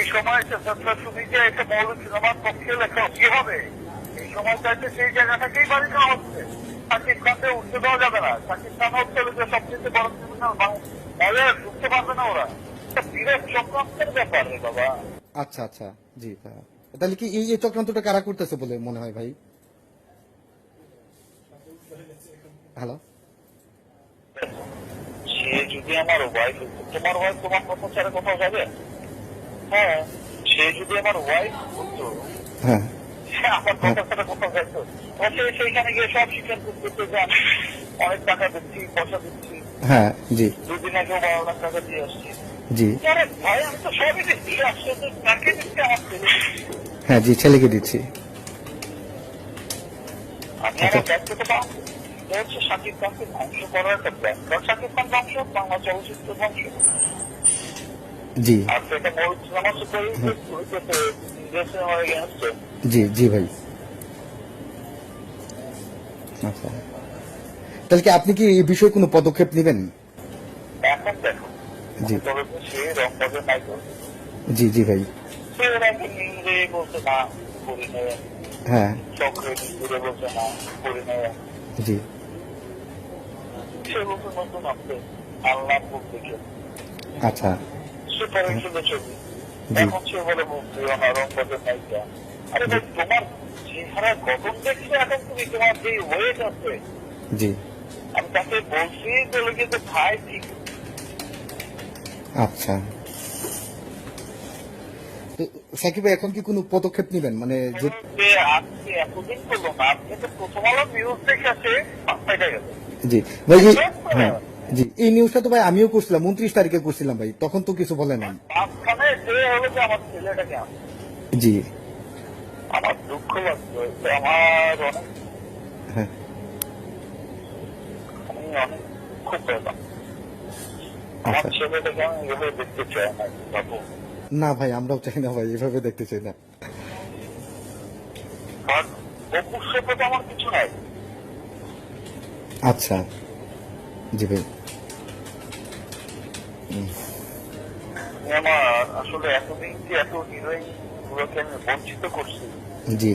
এই সময় তুমি যে একটা মৌলিক সিনেমার পক্ষে লেখা কি হবে। এই সময় সেই জায়গাটাকেই বাড়ি দেওয়া হচ্ছে। সাকিব খানকে উঠতে দেওয়া যাবে না। সাকিব খান হচ্ছে যে সবচেয়ে বড় ক্রিমিনাল তাহলে ঢুকতে পারবে না ওরা। বিরাট চক্রান্তের ব্যাপার রে বাবা। আচ্ছা আচ্ছা। জি। তাহলে কি এই এই চক্রান্তটা কারা করতেছে বলে মনে হয় ভাই? হ্যালো? সে যদি আমার ওয়াইফ তোমার ওয়াইফ তোমার কথা ছাড়া কোথাও যাবে? হ্যাঁ সে যদি আমার ওয়াইফ হতো হ্যাঁ। কথা সেইখানে গিয়ে সব স্বীকার করতে যে অনেক টাকা দিচ্ছি পয়সা দিচ্ছি। হ্যাঁ জি। দুদিন আগেও বারো লাখ টাকা দিয়ে আসছি। জি। ভাই আমি তো সবই দিচ্ছি আসছে তো তাকে দিচ্ছি আমার ছেলে হ্যাঁ জি ছেলেকে দিচ্ছি। এটা হচ্ছে শাকিব খানকে ধ্বংস করার একটা কারণ শাকিব খান ধ্বংস বাংলা চলচ্চিত্র ধ্বংস। এগেনস্টে জি। জি ভাই। আচ্ছা। তাহলে কি আপনি কি এই বিষয়ে কোনো পদক্ষেপ নেবেন? জি। জি জি ভাই। হ্যাঁ। জি। আচ্ছা। সুপার ছবি এখন সে বলে মুক্তি না নায়িকা আরে ভাই তোমার চেহারা গঠন দেখছে এখন তুমি তোমার যে ওয়েট আছে জি আমি তাকে বলছি বলে কিন্তু ভাই ঠিক আচ্ছা তো সাকিব এখন কি কোনো পদক্ষেপ নেবেন মানে যে যে আজকে এতদিন করল না আপনি তো প্রথম আলো নিউজ দেখে আছে জি ভাই হ্যাঁ জি এই নিউজটা তো ভাই আমিও করছিলাম উনত্রিশ তারিখে করছিলাম ভাই তখন তো কিছু বলে নাই। জি। আমার দুঃখ লাগছে আমার হ্যাঁ। অনেক খুব আমার আচ্ছা। ছেলেটাকে আমি এভাবে দেখতে চাই না বাবু। না ভাই আমরাও চাই না ভাই এভাবে দেখতে চাই না। আমার কিছু নাই। আচ্ছা। জি ভাই। আমার আসলে এতদিন যে এত হিরোইন গুলোকে আমি বঞ্চিত করছি জি।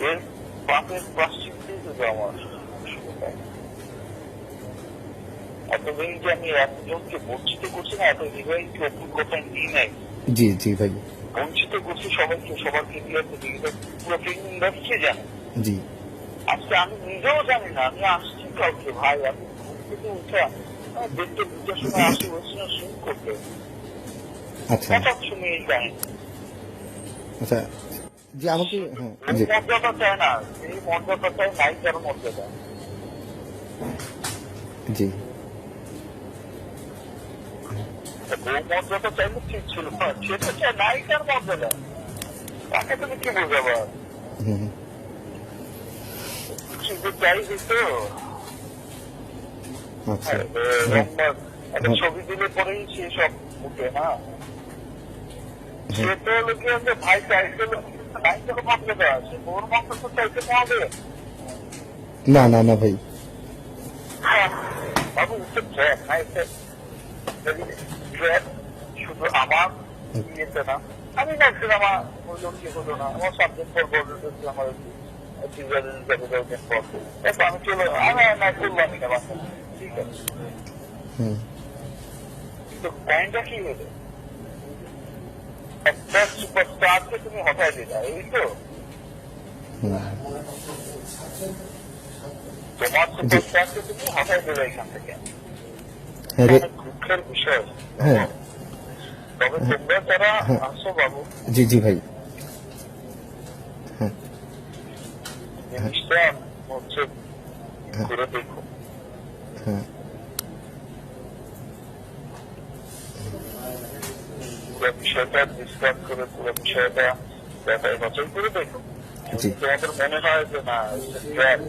এর পাপের প্রাশ্চিত্যই যদি আমার এতদিন যে আমি একজনকে বঞ্চিত করছি না এত হিরোইনকে অপুর কথায় নিয়ে নাই। জি জি ভাই। বঞ্চিত করছি সবাইকে সবার ইন্ডিয়াতে পুরো ফিল্ম ইন্ডাস্ট্রি জানে? জি। আজকে আমি নিজেও জানি না আমি আসছি কাউকে ভাই আমি ঘুম থেকে উঠে আমি দেখতে সময় আসি ওই শুরু করতে আচ্ছা। হঠাৎ শুনে এই কাহিনী আচ্ছা আমাকে হ্যাঁ জি মর্যাদা চায় না এই মর্যাদা চায় নায়িকার মর্যাদা। জি। মর্যাদা চাইলে ঠিক ছিল? না, সেটা চায় নায়িকার মর্যাদা। তাকে তুমি কি বোঝাবা? হুম কিছু যে চাই দিত আচ্ছা একটা ছবি দিলে পরেই সে সব উঠে না? সে তো ভাই আছে ওর চাইতে না হবে না না না ভাই। হ্যাঁ, বাবু না এটা শুধু আমার ইয়েতে না। আমি কি হলো না আমার সাবজেক্ট পর বলতে আমার এরপর আমি চলে আমি না করলামই না ঠিক আছে তো কি হলো? একটা সুপারস্টারকে তুমি হটাই দিলা এই তো? তোমার সুপারস্টারকে তুমি হটাই দিলে এখান থেকে। হ্যাঁ দুঃখের বিষয়। হ্যাঁ। তবে তোমরা যারা হ্যাঁ। আসো বাবু জি জি ভাই। হ্যাঁ। জিনিসটা হচ্ছে দেখো। হ্যাঁ। পুরো বিষয়টা ডিসকাস করে পুরো বিষয়টা যাচাই বাছাই করে দেখো। জি। তোমাদের মনে হয় যে না ট্র্যাক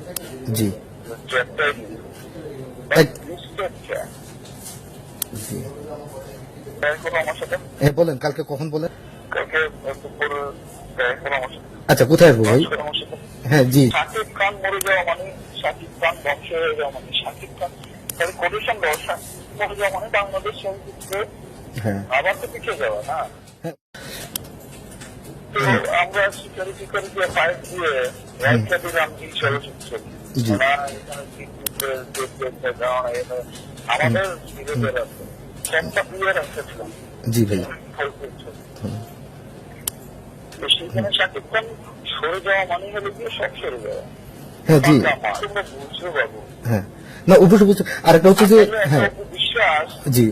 জি। ট্র্যাকটাই জি। আমার সাথে। হ্যাঁ বলেন কালকে কখন বলেন? কালকে আচ্ছা কোথায় আসব ভাই? করো হ্যাঁ জি। শাকিব খান মরে যাওয়া মানে শাকিব খান ধ্বংস হয়ে যাওয়া মানে শাকিব খান দেওয়া মরে যাওয়া মানে বাংলাদেশ চলচ্চিত্রে হ্যাঁ। আবার তো পিছিয়ে যাওয়া না? হ্যাঁ। তো আমরা শিকারি শিকারি দিয়ে পাইপ দিয়ে রাইটটা দিলাম কি চলচ্চিত্র আমাদের বিরোধের আছে। সবটা দিয়ে রাখতেছিলাম জি ভাই তো সেখানে শাকিব খান সরে যাওয়া মানে হলো গিয়ে সব সরে যাওয়া। হ্যাঁ জি। তোমরা বুঝছ বাবু হ্যাঁ। না অবশ্যই হচ্ছে যে হ্যাঁ। বিশ্বাস জি।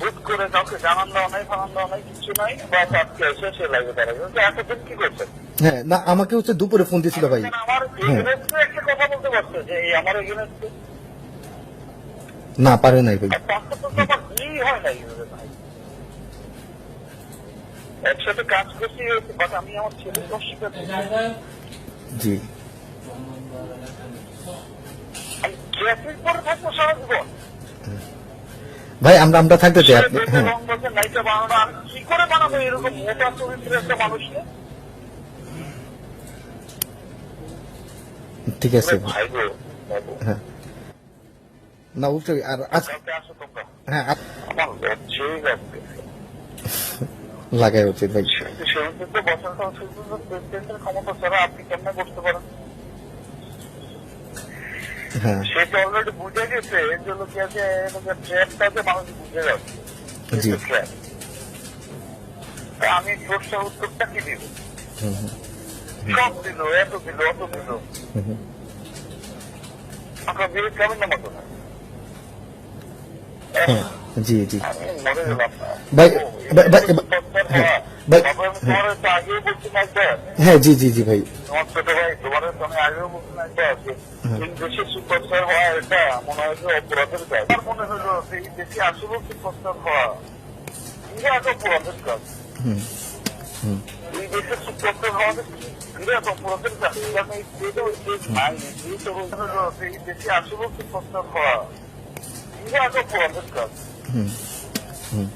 হুট করে কাউকে জানান দেওয়া নাই ফানান দেওয়া নাই কিছু নাই বা আজকে এসে সে লাগে তারা এতদিন কি করছেন? হ্যাঁ না আমাকে হচ্ছে দুপুরে ফোন দিয়েছিল ভাই। আমার হ্যাঁ। একটা কথা বলতে পারছে যে এই আমার এগেনস্টে? না পারে নাই ভাই। হয় নাই ভাই। একসাথে কাজ করছি বাট আমি আমার অস্বীকার জি। ভাই আমরা আমরা থাকতে চাই আপনি হ্যাঁ। কি করে বানাবো এরকম মোটা চরিত্রের একটা মানুষকে ঠিক আছে হ্যাঁ। না অবশ্যই আর আজ কালকে আসো তোমরা। হ্যাঁ আমার করতে পারেন হ্যাঁ। সে তো অলরেডি বুঝে গেছে এর জন্য কি আছে ট্র্যাপটাতে মানুষ বুঝে আমি উত্তরটা কি দিব হুম, হুম, সব দিল এত দিল অত দিল হুম, হুম। আপনার বিরোধ কেমন না মতো না। হ্যাঁ। জি জি। ভাই- হ্যাঁ। ভাই- একবার হ্যাঁ জি জি জি ভাই। হওয়া হয়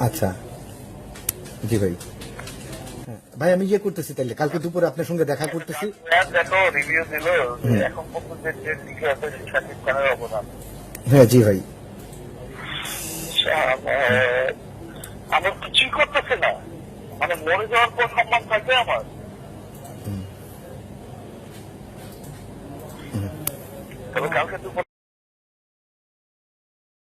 আচ্ছা। জি ভাই। হ্যাঁ, ভাই আমি ইয়ে করতেছি তাইলে কালকে দুপুরে আপনার সঙ্গে দেখা করতেছি। এখন পর্যন্ত যে দিকে অবদান হ্যাঁ জি ভাই। আমার- কিছুই করতেছে না। মানে মরে যাওয়ার পর সম্মান থাকবে আমার? তবে কালকে দুপুর